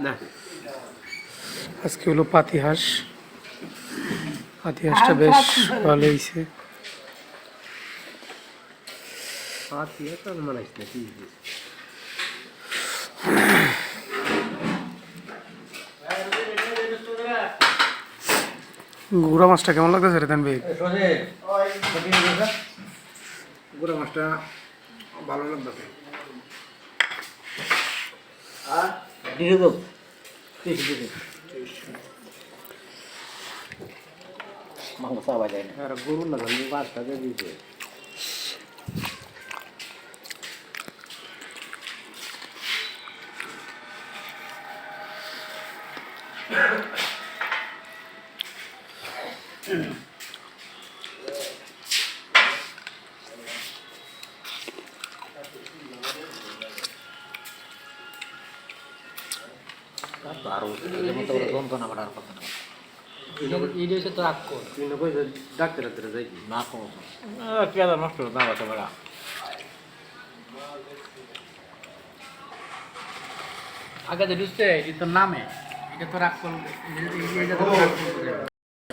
না। আজকে হলো পাতি হাঁস। পাতি হাঁসটা বেশ ভালো হয়েছে। গুড়া মাছটা কেমন লাগতেছে রে ভাই গুড়া মাছটা ভালো লাগবে দিদি দিদি মাংস চাওয়া যায় না। আর গরু না আমি পাঁচটা দিয়ে দিয়েছে আরও আগে তো নামে এটা তো রাগ করবে